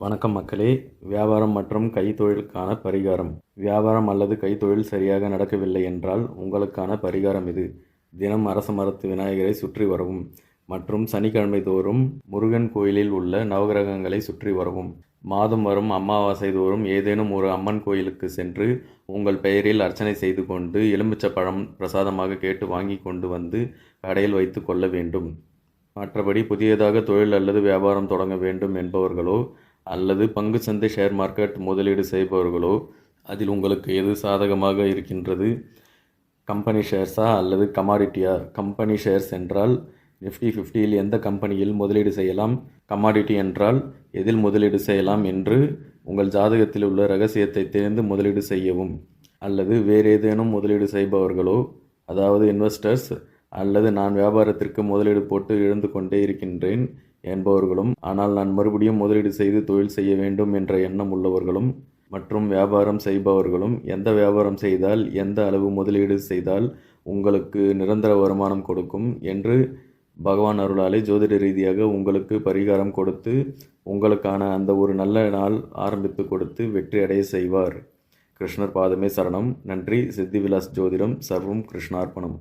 வணக்கம் மக்களே. வியாபாரம் மற்றும் கைத்தொழிலுக்கான பரிகாரம். வியாபாரம் அல்லது கைத்தொழில் சரியாக நடக்கவில்லை என்றால் உங்களுக்கான பரிகாரம் இது. தினம் அரச மரத்து விநாயகரை சுற்றி வரவும் மற்றும் சனிக்கிழமை தோறும் முருகன் கோயிலில் உள்ள நவகிரகங்களை சுற்றி வரவும். மாதம் வரும் அமாவாசை தோறும் ஏதேனும் ஒரு அம்மன் கோயிலுக்கு சென்று உங்கள் பெயரில் அர்ச்சனை செய்து கொண்டு எலுமிச்சப்பழம் பிரசாதமாக கேட்டு வாங்கி கொண்டு வந்து கடையில் வைத்து கொள்ள வேண்டும். மற்றபடி புதியதாக தொழில் அல்லது வியாபாரம் தொடங்க வேண்டும் என்பவர்களோ அல்லது பங்கு சந்தை ஷேர் மார்க்கெட் முதலீடு செய்பவர்களோ அதில் உங்களுக்கு எது சாதகமாக இருக்கின்றது? கம்பெனி ஷேர்ஸா அல்லது கமாடிட்டியா கம்பெனி ஷேர்ஸ் என்றால் நிஃப்டி ஃபிஃப்டியில் எந்த கம்பெனியில் முதலீடு செய்யலாம்? கமாடிட்டி என்றால் எதில் முதலீடு செய்யலாம் என்று உங்கள் ஜாதகத்தில் உள்ள ரகசியத்தை தெரிந்து முதலீடு செய்யவும். அல்லது வேறு ஏதேனும் முதலீடு செய்பவர்களோ அதாவது இன்வெஸ்டர்ஸ் அல்லது நான் வியாபாரத்திற்கு முதலீடு போட்டு இழந்து கொண்டே இருக்கின்றேன் என்பவர்களும் ஆனால் நான் மறுபடியும் முதலீடு செய்து தொழில் செய்ய வேண்டும் என்ற எண்ணம் உள்ளவர்களும் மற்றும் வியாபாரம் செய்பவர்களும் எந்த வியாபாரம் செய்தால் எந்த அளவு முதலீடு செய்தால் உங்களுக்கு நிரந்தர வருமானம் கொடுக்கும் என்று பகவான் அருளாலே ஜோதிட ரீதியாக உங்களுக்கு பரிகாரம் கொடுத்து உங்களுக்கான அந்த ஒரு நல்ல நாள் ஆரம்பித்து கொடுத்து வெற்றி அடைய செய்வார். கிருஷ்ணர் பாதமே சரணம். நன்றி. சித்திவிலாஸ் ஜோதிடம். சர்வம் கிருஷ்ணார்ப்பணம்.